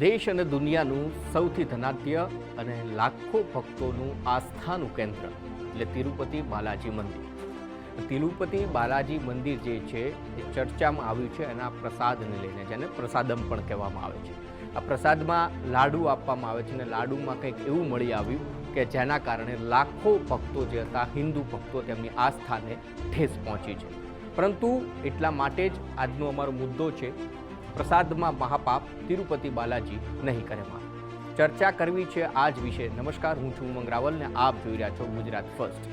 દેશ અને દુનિયાનું સૌથી ધનાઢ્ય અને લાખો ભક્તોનું આસ્થાનું કેન્દ્ર, એટલે તિરુપતિ બાલાજી મંદિર. તિરુપતિ બાલાજી મંદિર જે છે, એ ચર્ચામાં આવ્યું છે એના પ્રસાદને લઈને જેને પ્રસાદમ પણ કહેવામાં આવે છે. આ પ્રસાદમાં લાડુ આપવામાં આવે છે અને લાડુમાં કંઈક એવું મળી આવ્યું કે જેના કારણે લાખો ભક્તો જે હતા, હિન્દુ ભક્તો તેમની આસ્થાને ઠેસ પહોંચી છે. પરંતુ એટલા માટે જ આજનો અમારો મુદ્દો છે પ્રસાદમાં મહાપાપ તિરુપતિ બાલાજી નહીં કરે માં ચર્ચા કરવી છે આ જ વિશે. નમસ્કાર, હું છું ઉમંગ રાવલ ને આપ જોઈ રહ્યા છો ગુજરાત ફર્સ્ટ.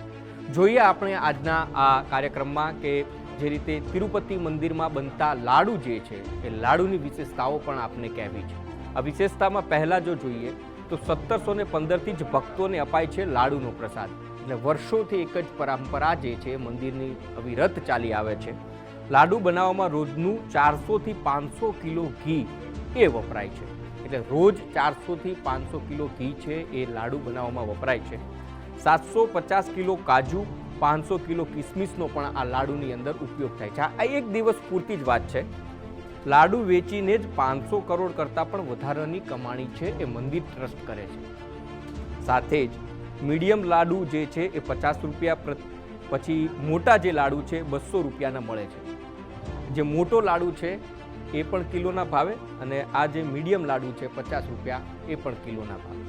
જોઈએ આપણે આજના આ કાર્યક્રમમાં કે જે રીતે તિરુપતિ મંદિરમાં બનતા લાડુ જે છે, એ લાડુની વિશેષતાઓ પણ આપને કહેવી છે. આ વિશેષતામાં પહેલાં જો જોઈએ, તો સત્તરસો ને પંદરથી જ ભક્તોને અપાય છે લાડુનો પ્રસાદ. એટલે વર્ષોથી એક જ પરંપરા જે છે, મંદિરની અવિરત ચાલી આવે છે. લાડુ બનાવવામાં રોજનું ચારસોથી પાંચસો કિલો ઘી એ વપરાય છે. એટલે રોજ ચારસોથી પાંચસો કિલો ઘી છે એ લાડુ બનાવવામાં વપરાય છે. સાતસો પચાસ કિલો કાજુ, પાંચસો કિલો કિસમિસનો પણ આ લાડુની અંદર ઉપયોગ થાય છે. આ એક દિવસ પૂરતી જ વાત છે. લાડુ વેચીને જ પાંચસો કરોડ કરતાં પણ વધારાની કમાણી છે એ મંદિર ટ્રસ્ટ કરે છે. સાથે જ મીડિયમ લાડુ જે છે એ પચાસ રૂપિયા પછી મોટા જે લાડુ છે બસો રૂપિયાના મળે છે. જે મોટો લાડુ છે, એ પણ કિલોના ભાવે અને આ જે મીડિયમ લાડુ છે, પચાસ રૂપિયા, એ પણ કિલોના ભાવે.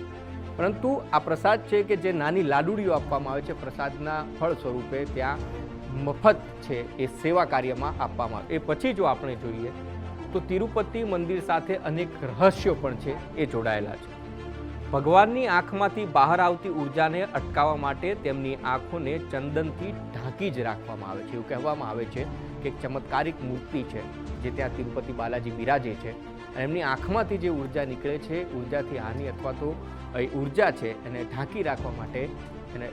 પરંતુ આ પ્રસાદ છે કે જે નાની લાડુડીઓ આપવામાં આવે છે, પ્રસાદના ફળ સ્વરૂપે ત્યાં મફત છે એ સેવા કાર્યમાં આપવામાં આવે. એ પછી જો આપણે જોઈએ, તો તિરુપતિ મંદિર સાથે અનેક રહસ્યો પણ છે, એ જોડાયેલા છે. ભગવાનની આંખમાંથી બહાર આવતી ઉર્જાને અટકાવવા માટે તેમની આંખોને ચંદનથી ઢાંકી જ રાખવામાં આવે છે. એવું કહેવામાં આવે છે કે એક ચમત્કારિક મૂર્તિ છે, જે ત્યાં તિરુપતિ બાલાજી બિરાજે છે. એમની આંખમાંથી જે ઊર્જા નીકળે છે, ઉર્જાથી હાનિ અથવા તો એ ઊર્જા છે, એને ઢાંકી રાખવા માટે એને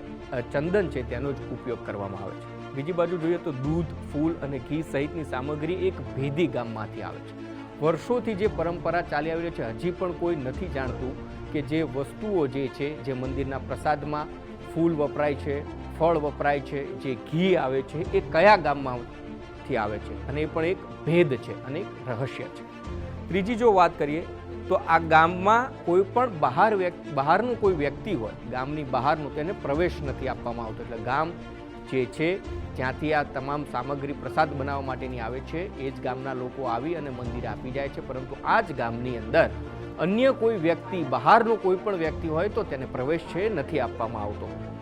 ચંદન છે તેનો જ ઉપયોગ કરવામાં આવે છે. બીજી બાજુ જોઈએ તો દૂધ, ફૂલ અને ઘી સહિતની સામગ્રી એક ભેદી ગામમાંથી આવે છે. વર્ષોથી જે પરંપરા ચાલી આવી રહી છે, હજી પણ કોઈ નથી જાણતું કે જે વસ્તુઓ જે છે, જે મંદિરના પ્રસાદમાં ફૂલ વપરાય છે, ફળ વપરાય છે, જે ઘી આવે છે, એ કયા ગામમાંથી આવે છે અને એ પણ એક ભેદ છે અને એક રહસ્ય છે. ત્રીજી જો વાત કરીએ તો આ ગામમાં કોઈ પણ બહાર બહારનું કોઈ વ્યક્તિ હોય, ગામની બહારનું તેને પ્રવેશ નથી આપવામાં આવતો. એટલે ગામ જે છે, જ્યાંથી આ તમામ સામગ્રી પ્રસાદ બનાવવા માટેની આવે છે, એ જ ગામના લોકો આવી અને મંદિરે આપી જાય છે. પરંતુ આ જ ગામની અંદર અન્ય કોઈ વ્યક્તિ, બહારનો કોઈ પણ વ્યક્તિ હોય તો તેને પ્રવેશ છે, નથી આપવામાં આવતો.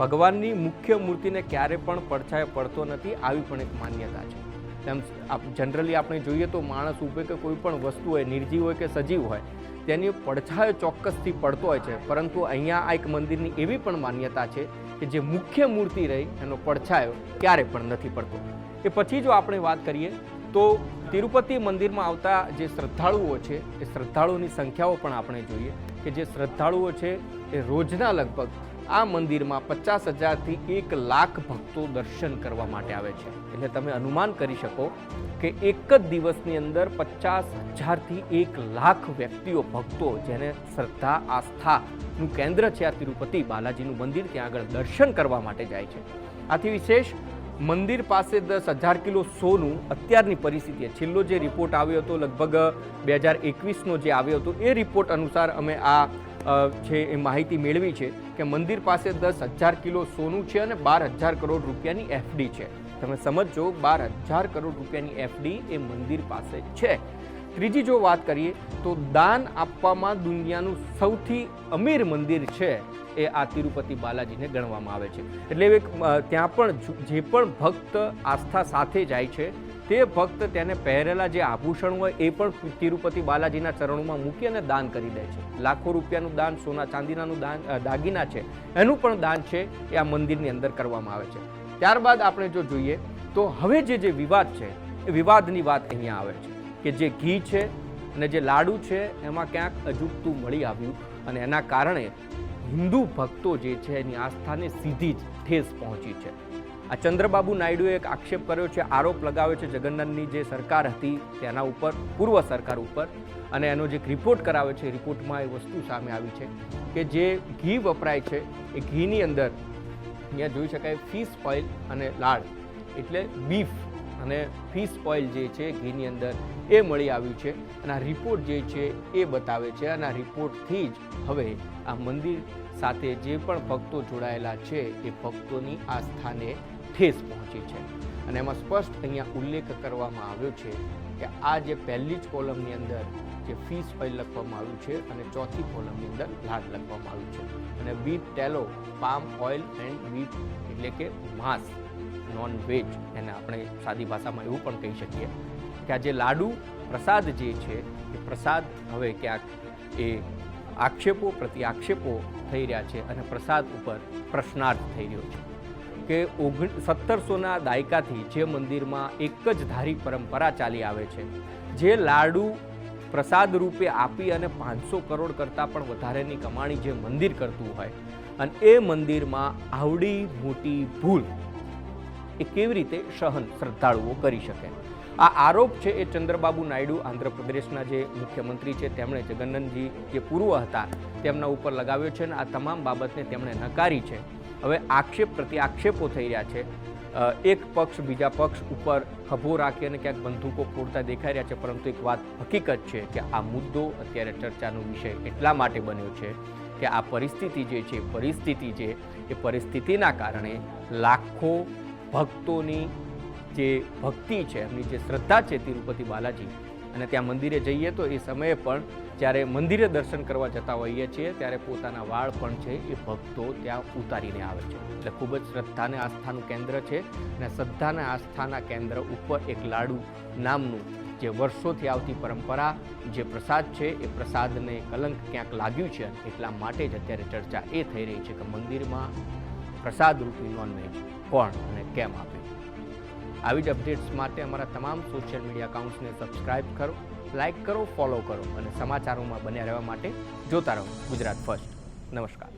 ભગવાનની મુખ્ય મૂર્તિને ક્યારે પણ પડછાયો પડતો નથી, આવી પણ એક માન્યતા છે. તેમ જનરલી આપણે જોઈએ તો માણસ ઊભે કે કોઈ પણ વસ્તુ હોય, નિર્જીવ હોય કે સજીવ હોય, તેની પડછાયો ચોક્કસથી પડતો હોય છે. પરંતુ અહીંયા આ એક મંદિરની એવી પણ માન્યતા છે કે જે મુખ્ય મૂર્તિ રહી, એનો પડછાયો ક્યારે પણ નથી પડતો. એ પછી જો આપણે વાત કરીએ, તો તિરુપતિ મંદિરમાં આવતા જે શ્રદ્ધાળુઓ છે, એ શ્રદ્ધાળુઓની સંખ્યાઓ પણ આપણે જોઈએ કે જે શ્રદ્ધાળુઓ છે, એ રોજના લગભગ આ મંદિરમાં પચાસ હજારથી એક લાખ ભક્તો દર્શન કરવા માટે આવે છે. એટલે તમે અનુમાન કરી શકો કે એક જ દિવસની અંદર પચાસ હજારથી એક લાખ વ્યક્તિઓ ભક્તો જેને શ્રદ્ધા આસ્થાનું કેન્દ્ર છે આ તિરુપતિ બાલાજીનું મંદિર, ત્યાં આગળ દર્શન કરવા માટે જાય છે. આથી વિશેષ મંદિર પાસે દસ હજાર કિલો સોનું અત્યારની પરિસ્થિતિ છેલ્લો જે રિપોર્ટ આવ્યો હતો લગભગ બે હજાર એકવીસનો જે આવ્યો હતો, એ રિપોર્ટ અનુસાર અમે આ છે એ માહિતી મેળવી છે કે મંદિર પાસે દસ હજાર કિલો સોનું છે અને બાર હજાર કરોડ રૂપિયાની એફડી છે. તમે સમજો બાર હજાર કરોડ રૂપિયાની એફડી એ મંદિર પાસે છે. ત્રીજી જો વાત કરીએ તો દાન આપવામાં દુનિયાનું સૌથી અમીર મંદિર છે એ આ તિરુપતિ બાલાજીને ગણવામાં આવે છે. એટલે એક ત્યાં પણ જે પણ ભક્ત આસ્થા સાથે જાય છે તે ભક્ત તેને પહેરેલા જે આભૂષણ હોય એ પણ તિરુપતિ બાલાજીના ચરણોમાં મૂકી અને દાન કરી દે છે. લાખો રૂપિયાનું દાન, સોના ચાંદીનાનું દાન દાગીના છે. એનું પણ દાન છે એ આ મંદિરની અંદર કરવામાં આવે છે. ત્યારબાદ આપણે જો જોઈએ, તો હવે જે જે વિવાદ છે, એ વિવાદની વાત અહીંયા આવે છે કે જે ઘી છે અને જે લાડુ છે, એમાં ક્યાંક અજુગતું મળી આવ્યું અને એના કારણે હિન્દુ ભક્તો જે છે, એની આસ્થાને સીધી જ ઠેસ પહોંચી છે. આ ચંદ્રબાબુ નાયડુએ એક આક્ષેપ કર્યો છે, આરોપ લગાવ્યો છે જગન્નાથની જે સરકાર હતી તેના ઉપર, પૂર્વ સરકાર ઉપર, અને એનો જે રિપોર્ટ કરાવે છે રિપોર્ટમાં એ વસ્તુ સામે આવી છે કે જે ઘી વપરાય છે, એ ઘીની અંદર, અહીંયા જોઈ શકાય ફિશ ઓઇલ અને લાળ, એટલે બીફ અને ફિશ ઓઇલ જે છે ઘીની અંદર એ મળી આવ્યું છે અને આ રિપોર્ટ જે છે એ બતાવે છે અને આ રિપોર્ટથી જ હવે આ મંદિર સાથે જે પણ ભક્તો જોડાયેલા છે એ ભક્તોની આસ્થાને ઠેસ પહોંચી છે. અને એમાં સ્પષ્ટ અહીંયા ઉલ્લેખ કરવામાં આવ્યો છે કે આ જે પહેલી જ કોલમની અંદર જે ફિશ ઓઇલ લખવામાં આવ્યું છે અને ચોથી કોલમની અંદર લાડ લખવામાં આવ્યું છે. અને wheat tallow palm oil and wheat એટલે કે માંસ નોન વેજ એને આપણે સાદી ભાષામાં એવું પણ કહી શકીએ કે આ જે લાડુ પ્રસાદ જે છે એ પ્રસાદ હવે ક્યાંક એ આક્ષેપો પ્રતિ આક્ષેપો થઈ રહ્યા છે અને પ્રસાદ ઉપર પ્રશ્નાર્થ થઈ રહ્યો છે. કે ઓગણ સત્તરસોના દાયકાથી જે મંદિરમાં એક જ ધારી પરંપરા ચાલી આવે છે. જે લાડુ પ્રસાદ રૂપે આપી અને પાંચસો કરોડ કરતાં પણ વધારેની કમાણી જે મંદિર કરતું હોય. અને એ મંદિરમાં આવડી મોટી ભૂલ એ કેવી રીતે સહન શ્રદ્ધાળુઓ કરી શકે? આ આરોપ છે એ ચંદ્રબાબુ નાયડુ આંધ્રપ્રદેશના જે મુખ્યમંત્રી છે, તેમણે જગન્નનજી જે પૂર્વ હતા તેમના ઉપર લગાવ્યો છે અને આ તમામ બાબતને તેમણે નકારી છે. હવે આક્ષેપ પ્રતિ આક્ષેપો થઈ રહ્યા છે. એક પક્ષ બીજા પક્ષ ઉપર ખભો રાખી અને ક્યાંક બંદૂકો ફોડતા દેખાઈ રહ્યા છે, પરંતુ એક વાત હકીકત છે કે આ મુદ્દો અત્યારે ચર્ચાનો વિષય એટલા માટે બન્યો છે કે આ પરિસ્થિતિ જે છે પરિસ્થિતિ છે એ પરિસ્થિતિના કારણે લાખો ભક્તોની જે ભક્તિ છે, એમની જે શ્રદ્ધા છે, તિરુપતિ બાલાજી અને ત્યાં મંદિરે જઈએ તો એ સમયે પણ જ્યારે મંદિરે દર્શન કરવા જતા હોઈએ છીએ, ત્યારે પોતાના વાળ પણ છે એ ભક્તો ત્યાં ઉતારીને આવે છે. એટલે ખૂબ જ શ્રદ્ધા અને આસ્થાનું કેન્દ્ર છે અને શ્રદ્ધા અને આસ્થાના કેન્દ્ર ઉપર એક લાડુ નામનું જે વર્ષોથી આવતી પરંપરા, જે પ્રસાદ છે, એ પ્રસાદને કલંક ક્યાંક લાગ્યું છે એટલા માટે જ અત્યારે ચર્ચા એ થઈ રહી છે કે મંદિરમાં પ્રસાદ રૂપી નોનવેજ કોણ અને કેમ આપે? આવી જ અપડેટ્સ માટે અમારા તમામ સોશિયલ મીડિયા અકાઉન્ટ્સને સબસ્ક્રાઇબ કરો લાઇક કરો ફોલો કરો અને સમાચારોમાં બન્યા રહેવા માટે જોતા રહો ગુજરાત ફર્સ્ટ નમસ્કાર.